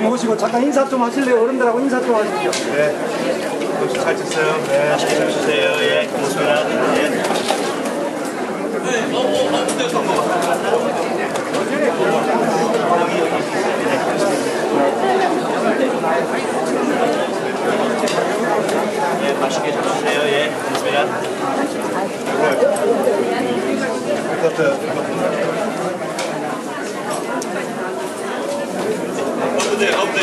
모시고 잠깐 인사 좀 하실래요? 어른들하고 인사 좀 하십시오. 네. 잘 쳤어요. 네. 맛있게 잘 주세요. 예, 고맙습니다. 예. 예, 맛있게 잘 주세요. 예, 고맙습니다. 엎 de, op de...